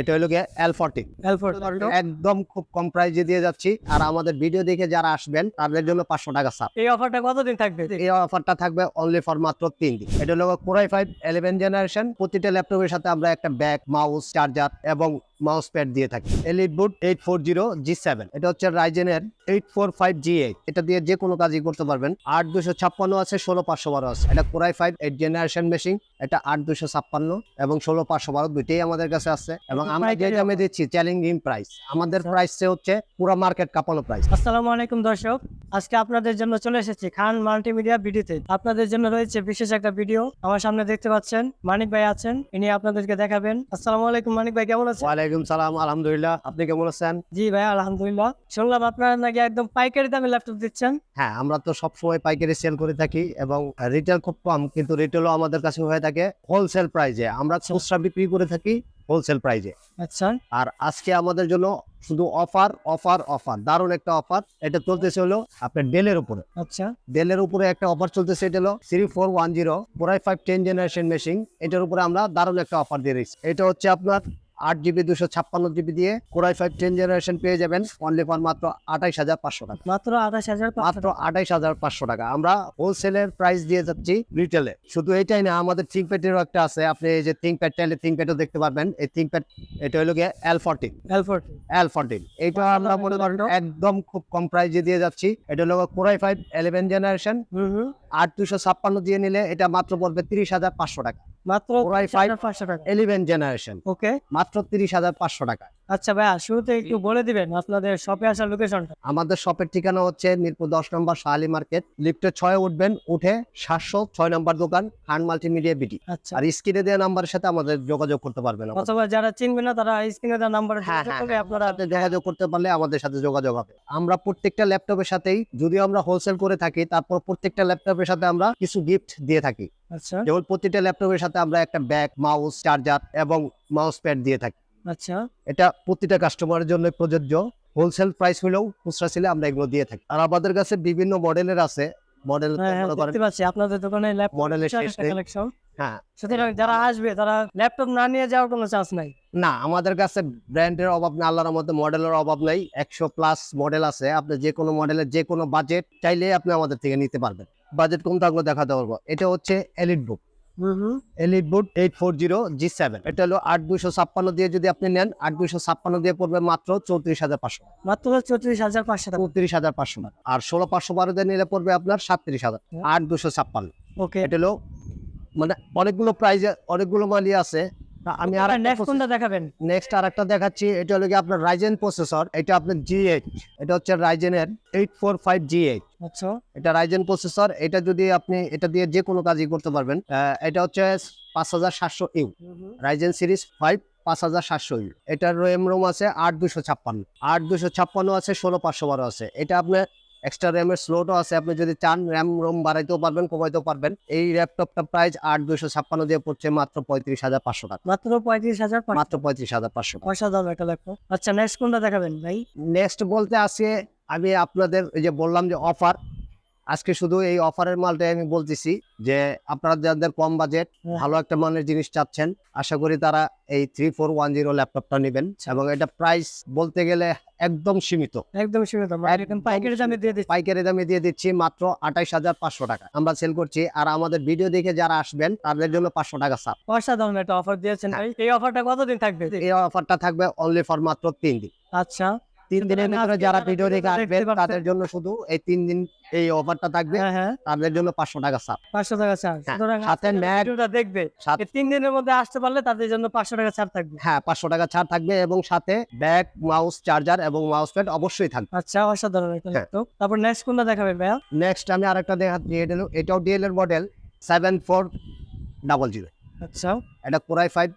এটা হলো গিয়ে এল এলফোর্ড একদম খুব কম প্রাইজে দিয়ে যাচ্ছি। আর আমাদের ভিডিও দেখে যারা আসবেন তাদের জন্য পাঁচশো টাকা সাপ এই অফারটা কতদিন থাকবে? এই অফারটা থাকবে অনলি ফর মাত্র তিন দিন। এটা হলো কোরাই ফাইভ ইলেভেন জেনারেশন প্রতিটা ল্যাপটপের সাথে আমরা একটা ব্যাগ মাউস চার্জার এবং মাউস প্যাড দিয়ে থাকি। Elite book eight four zero G seven এটা হচ্ছে রাইজেনের eight four five G eight এটা দিয়ে যে কোনো কাজই করতে পারবেন। আট দুশো ছাপ্পান্ন আছে ষোলো পাঁচশো বারো আছে। এটা core i five eight generation machine এটা আট দুশো ছাপ্পান্ন এবং ষোলো পাঁচশো বারো দুইটাই আমাদের কাছে আছে। এবং আমরা যে দামে দিচ্ছি চ্যালেঞ্জিং প্রাইস আমাদের প্রাইস হচ্ছে পুরো মার্কেট কাপানো প্রাইস আসসালামু আলাইকুম দর্শক। আজকে আপনাদের জন্য চলে এসেছি খান মাল্টিমিডিয়া ভিডিওতে। আপনাদের জন্য রয়েছে বিশেষ একটা ভিডিও। আমার সামনে দেখতে পাচ্ছেন মানিক ভাই আছেন। ইনি আপনাদেরকে দেখাবেন। আসসালামু আলাইকুম মানিক ভাই কেমন আছেন? ওয়ালাইকুম সালাম আলহামদুলিল্লাহ। আপনি কেমন আছেন? জি ভাই আলহামদুলিল্লাহ। শুনলাম আপনারা নাকি একদম পাইকারি দামে ল্যাপটপ দিচ্ছেন। হ্যাঁ আমরা তো সবসময় পাইকারি সেল করে থাকি এবং রিটেল খুব কম কিন্তু রিটেলও আমাদের কাছে হয়ে থাকে হোলসেল প্রাইজে আমরা খুচরা বিক্রি করে থাকি হোলসেল প্রাইজে আচ্ছা। আর আজকে আমাদের জন্য শুধু অফার অফার অফার দারুণ একটা অফার এটা চলতেছে হলো আপনার ডেলের উপরে। আচ্ছা। ডেলের উপরে একটা অফার চলতেছে এটা হলো three four one zero core i five ten generation machine এটার উপরে আমরা দারুণ একটা অফার দিয়ে দিচ্ছি। এটা হচ্ছে আপনার আট জিবি দুশো ছাপ্পান্ন জিবি দিয়ে কোরাই ফাইভ টেন জেনারেশন পেয়ে যাবেন। অনলি ফর মাত্র আঠাইশ হাজার পাঁচশো টাকা। মাত্র আঠাইশ হাজার মাত্র আঠাইশ হাজার পাঁচশো টাকা। আমরা হোলসেলের প্রাইস দিয়ে যাচ্ছি রিটেলে শুধু এটাই না আমাদের থিঙ্কপ্যাডেরও একটা আছে। আপনি এই যে থিঙ্কপ্যাড চাইলে থিঙ্কপ্যাডও দেখতে পারবেন। এই থিঙ্কপ্যাড এটা হলো গিয়ে এল ফোরটিন এলফোর্ড এল ফোরটিন এইটা আমরা মনে করেন একদম খুব কম প্রাইসে দিয়ে যাচ্ছি। এটা হলো কোরাই ফাইভ ইলেভেন জেনারেশন আট দুশো ছাপ্পান্ন দিয়ে নিলে এটা মাত্র পড়বে তিরিশ হাজার পাঁচশো টাকা। মাত্র Core i5 পাঁচশো টাকা। ইলেভেন জেনারেশন ওকে মাত্র তিরিশ হাজার পাঁচশো টাকা। আচ্ছা ভাইয়া শুরুতে একটু বলে দিবেন আপনাদের শপে আসার লোকেশনটা আমাদের শপের ঠিকানা হচ্ছে মিরপুর দশ নম্বর শাহালি মার্কেট লিফটে ছয় উঠবেন উঠে সাতশো ছয় নম্বর দোকান খান মাল্টিমিডিয়া বিটি আচ্ছা। আর স্ক্রিনে দেওয়া নাম্বারের সাথে আমাদের যোগাযোগ করতে পারবেন। অথবা যারা চিনবে না তারা স্ক্রিনে দেওয়া নাম্বার হ্যাঁ, হ্যাঁ, আপনারা যোগাযোগ করতে পারলে আমাদের সাথে যোগাযোগ হবে। আমরা প্রত্যেকটা ল্যাপটপের সাথেই যদি আমরা হোলসেল করে থাকি তারপর প্রত্যেকটা ল্যাপটপের সাথে আমরা কিছু গিফট দিয়ে থাকি। আচ্ছা। যেমন প্রত্যেকটা ল্যাপটপের সাথে আমরা একটা ব্যাগ মাউস চার্জার এবং মাউস প্যাড দিয়ে থাকি। আচ্ছা। এটা প্রতিটা কাস্টমারের জন্য প্রযোজ্য। হোলসেল প্রাইস হলেও খুচরা ছিল আমরা এগুলো দিয়ে থাকি। আর আমাদের কাছে বিভিন্ন মডেলের আছে। মডেল হ্যাঁ হ্যাঁ দেখতে পাচ্ছি। আপনাদের দোকানে মডেলের কালেকশন হ্যাঁ। সুতরাং যারা আসবে তারা ল্যাপটপ না নিয়ে যাওয়ার কোনো চান্স নাই। না আমাদের কাছে ব্র্যান্ডের অভাব না আল্লাহর মধ্যে মডেলের অভাব নেই। একশো প্লাস মডেল আছে। আপনি যে কোনো মডেলের যে কোনো বাজেট চাইলে আপনি আমাদের থেকে নিতে পারবেন। বাজেট কম থাকলে দেখাতে পারব। এটা হচ্ছে elite book elite book eight four zero G seven এটা হলো আট দুইশো ছাপ্পান্ন দিয়ে যদি আপনি নেন আট দুইশো ছাপ্পান্ন দিয়ে পড়বে মাত্র চৌত্রিশ হাজার পাঁচশো। মাত্র চৌত্রিশ হাজার পাঁচশো চৌত্রিশ হাজার পাঁচশো। আর ষোলো পাঁচশো বারো দিয়ে নিলে পড়বে আপনার সাতত্রিশ হাজার আট দুশো ছাপ্পান্ন। ওকে এটা হলো মানে অনেকগুলো প্রাইজে অনেকগুলো মালই আছে। আমি আর নেক্সট কোনটা দেখাবেন? নেক্সট আর একটা দেখাচ্ছি এটা হলো কি আপনার রাইজেন প্রসেসর এটা আপনার জি এইট এটা হচ্ছে রাইজেনের eight four five G eight আচ্ছা। এটা রাইজেন প্রসেসর এটা যদি আপনি এটা দিয়ে যে কোনো কাজই করতে পারবেন এটা হচ্ছে পাঁচ হাজার সাতশো ইউ। রাইজেন সিরিজ ফাইভ পাঁচ হাজার সাতশো ইউ। এটার র্যাম রোম আছে আট দুশো ছাপ্পান্ন। আট দুশো ছাপ্পান্ন আছে ষোলো পাঁচশো বারো আছে। এটা আপনার এক্সট্রা র্যামের স্লোটও আছে। আপনি যদি চান র্যাম রোম বাড়াইতেও পারবেন কমাইতেও পারবেন। এই ল্যাপটপটা প্রাইস আট দুইশো ছাপ্পান্ন দিয়ে পড়ছে মাত্র পঁয়ত্রিশ হাজার পাঁচশো টাকা। মাত্র পঁয়ত্রিশ হাজার মাত্র পঁয়ত্রিশ হাজার পাঁচশো দাম একটা ল্যাপটপ আচ্ছা নেক্সট কোনটা দেখাবেন ভাই? নেক্সট বলতে আছে আমি আপনাদের এই যে বললাম যে অফার আজকে শুধু এই অফারের মালটাই আমি বলতেছি যে আপনারা যাদের কম বাজেট হ্যাঁ। ভালো একটা মানের জিনিস চাচ্ছেন আশা করি তারা এই থ্রি ফোর ওয়ান জিরো ল্যাপটপটা নেবেন এবং এটা প্রাইস বলতে গেলে একদম সীমিত। একদম সীমিত একদম পাইকারি দামে দিয়ে দিচ্ছি। পাইকারি দামে দিয়ে দিচ্ছি মাত্র আঠাইশ হাজার পাঁচশো টাকা। আমরা সেল করছি আর আমাদের ভিডিও দেখে যারা আসবেন তাদের জন্য পাঁচশো টাকা সাপ পয়সা দাম একটা অফার দিয়েছেন। এই অফারটা কতদিন থাকবে? এই অফারটা থাকবে অনলি ফর মাত্র তিন দিন। আচ্ছা। তিন দিনের ভিতরে যারা ভিডিও আসবেন পাচ্ছেন- তাদের জন্য শুধু এই তিন দিন এই অফারটা থাকবে। হ্যাঁ হ্যাঁ। তাদের জন্য পাঁচশো টাকা সাপ পাঁচশো টাকা ছাড় হ্যাঁ, সাথে আজকে দেখবে। তিন দিনের মধ্যে আসতে পারলে তাদের জন্য পাঁচশো টাকা ছাড় থাকবে। হ্যাঁ পাঁচশো টাকা ছাড় থাকবে এবং সাথে ব্যাগ মাউস চার্জার এবং মাউস প্যাড অবশ্যই থাকবে। আচ্ছা অসাধারণ তারপর নেক্সট কোনটা দেখাবেন ভাইয়া? নেক্সট আমি আরেকটা দেখাচ্ছি এটা এটাও ডিএল এর model seven four double zero আচ্ছা। এটা core i five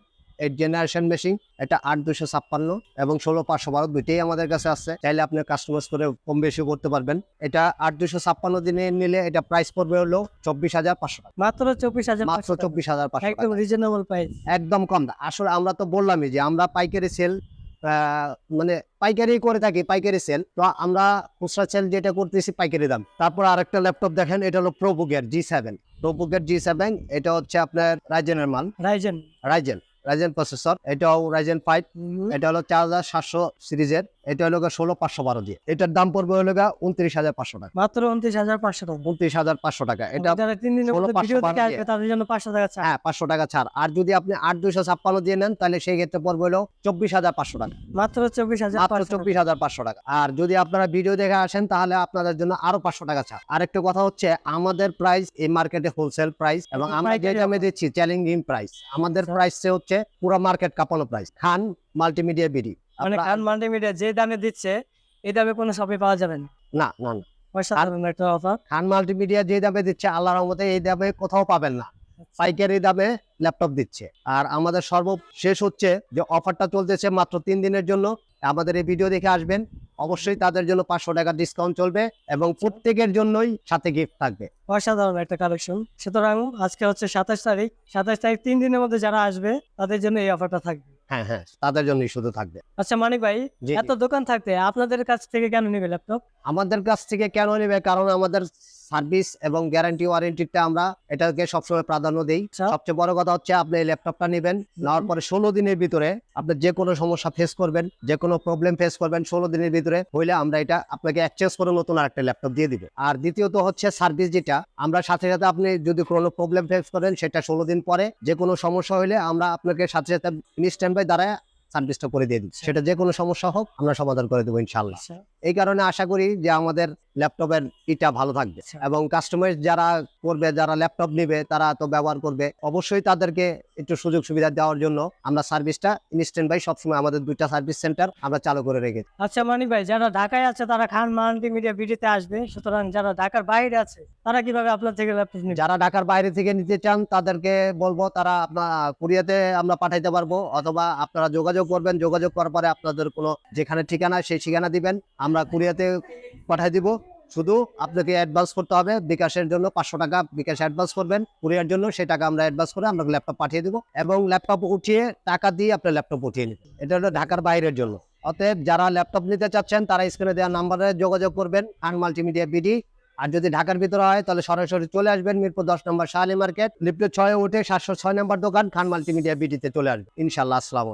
eight generation machine এটা আট দুশো ছাপ্পান্ন এবং ষোলো পাঁচশো বারো দুইটাই আমাদের কাছে আছে। চাইলে আপনি কাস্টমাইজ করে কম বেশি করতে পারবেন। এটা আট দুশো ছাপ্পান্ন দিনে নিলে এটা প্রাইস পড়বে হলো চব্বিশ হাজার পাঁচশো টাকা। মাত্র চব্বিশ হাজার মাত্র চব্বিশ হাজার পাঁচশো একদম রিজনেবল প্রাইস একদম কম। আসলে আমরা তো বললামই যে আমরা পাইকারি সেল মানে পাইকারি করে থাকি পাইকারি সেল তো আমরা খুচরা সেল যেটা করতেছি পাইকারি দাম। তারপর আরেকটা ল্যাপটপ দেখেন এটা হলো প্রোবুকের জি সেভেন প্রোবুকের জি সেভেন এটা হচ্ছে আপনার রাইজেনের মাল রাইজেন রাইজেন রাইজেন প্রসেসর এটাও রাইজেন ফাইভ এটা হলো চার হাজার সাতশো সিরিজের। এটা হলো ষোলো পাঁচশো বারো দিয়ে। এটার দাম পড়বে হলো উনত্রিশ হাজার পাঁচশো টাকা। মাত্র উনত্রিশ হাজার পাঁচশো টাকা। উনত্রিশ হাজার পাঁচশো টাকা। এটা তিন। আসবে তাদের জন্য পাঁচশো টাকা ছাড়? হ্যাঁ পাঁচশো টাকা ছাড়। আর যদি আপনি আট দুইশো ছাপ্পান্ন দিয়ে নেন তাহলে সেই ক্ষেত্রে পড়বে হলো চব্বিশ হাজার পাঁচশো টাকা। মাত্র চব্বিশ হাজার মাত্র চব্বিশ হাজার পাঁচশো টাকা। আর যদি আপনারা ভিডিও দেখে আসেন তাহলে আপনাদের জন্য আরও পাঁচশো টাকা ছাড়। আরেকটা কথা হচ্ছে আমাদের প্রাইস এই মার্কেটে হোলসেল প্রাইস এবং আমরা যে দামে দিচ্ছি চ্যালেঞ্জিং প্রাইস আমাদের আচ্ছা। প্রাইস হচ্ছে পুরো মার্কেট কাঁপানো প্রাইস খান মাল্টিমিডিয়া বিডি মানে খান মাল্টিমিডিয়া যে দামে দিচ্ছে এই দামে কোনো শপে পাওয়া যাবে না। না না না। একটা অফার খান মাল্টিমিডিয়া যে দামে দিচ্ছে আল্লাহর রহমতে এই দামে কোথাও পাবেন না। পাইকারি দামে ল্যাপটপ দিচ্ছে। আর আমাদের সর্বশেষ হচ্ছে যে অফারটা চলতেছে মাত্র তিন দিনের জন্য। আমাদের এই ভিডিও দেখে আসবেন। অবশ্যই তাদের জন্য পাঁচশো টাকা ডিসকাউন্ট চলবে এবং প্রত্যেকের জন্যই সাথে গিফট থাকবে। অসাধারণ একটা কালেকশন সুতরাং আজকে হচ্ছে সাতাশ তারিখ। সাতাশ তারিখ তিন দিনের মধ্যে যারা আসবে তাদের জন্য এই অফারটা থাকবে। হ্যাঁ হ্যাঁ তাদের জন্যই শুধু থাকবে। আচ্ছা মানিক ভাই। এত দোকান থাকতে আপনাদের কাছ থেকে কেন নেবে ল্যাপটপ? আমাদের কাছ থেকে কেন নেবে? কারণ আমাদের সার্ভিস এবং গ্যারান্টি ওয়ারেন্টিটা আমরা এটাকে সবসময় প্রাধান্য দিই। আচ্ছা। সবচেয়ে বড় কথা হচ্ছে আপনি এই ল্যাপটপটা নেবেন নেওয়ার পরে ষোলো দিনের ভিতরে আপনি যে কোনো সমস্যা ফেস করবেন যে কোনো প্রবলেম ফেস করবেন ষোলো দিনের ভিতরে হইলে আমরা এটা আপনাকে এক্সচেঞ্জ করে নতুন আরেকটা ল্যাপটপ দিয়ে দিবে। আর দ্বিতীয়ত হচ্ছে সার্ভিস যেটা আমরা সাথে সাথে আপনি যদি কোনো প্রবলেম ফেস করেন সেটা ষোলো দিন পরে যে কোনো সমস্যা হলে আমরা আপনাকে সাথে সাথে ইনস্ট্যান্ড বাই দ্বারা সার্ভিসটা করে দিয়ে দিচ্ছি। সেটা যে কোনো সমস্যা হোক আমরা সমাধান করে দেবো ইনশাল্লাহ আচ্ছা। এই কারণে আশা করি যে আমাদের ল্যাপটপের ইটা ভালো থাকবে। আচ্ছা। এবং কাস্টমার যারা করবে যারা ল্যাপটপ নেবে তারা তো ব্যবহার করবে। অবশ্যই তাদেরকে একটু সুযোগ সুবিধা দেওয়ার জন্য আমরা সার্ভিসটা ইনস্ট্যান্ট বাই সবসময় আমাদের দুইটা সার্ভিস সেন্টার আমরা চালু করে রেখেছি আচ্ছা মানিক ভাই যারা ঢাকায় আছে তারা খান মাল্টিমিডিয়া ভিডিওতে আসবে। সুতরাং যারা ঢাকার বাইরে আছে তারা কীভাবে আপনার থেকে ল্যাপটপ নেবে? যারা ঢাকার বাইরে থেকে নিতে চান তাদেরকে বলব তারা আপনার কুরিয়াতে আমরা পাঠাইতে পারব অথবা আপনারা যোগাযোগ করবেন। যোগাযোগ করার পরে আপনাদের কোনো যেখানে ঠিকানা সেই ঠিকানা দিবেন। আমরা কুরিয়াতে পাঠাই দিব। শুধু আপনাকে অ্যাডভান্স করতে হবে। বিকাশের জন্য পাঁচশো টাকা বিকাশ অ্যাডভান্স করবেন। কুরিয়ার জন্য সেই টাকা আমরা অ্যাডভান্স করে আমরা ল্যাপটপ পাঠিয়ে দিব এবং ল্যাপটপ উঠিয়ে টাকা দিয়ে আপনার ল্যাপটপ উঠিয়ে নেবেন এটা হলো ঢাকার বাইরের জন্য। অতএব যারা ল্যাপটপ নিতে চাচ্ছেন, তারা স্ক্রিনে দেওয়া নাম্বারে যোগাযোগ করবেন আন মাল্টিমিডিয়া বিডি আর যদি ঢাকার ভিতরে হয়, তাহলে সরাসরি চলে আসবেন মিরপুর দশ নম্বর শাহালি মার্কেট লিফটের ছয়ে উঠে সাতশো ছয় নম্বর দোকান খান মাল্টিমিডিয়া বিডিতে চলে আসবেন। ইনশাল্লাহ আসসালামু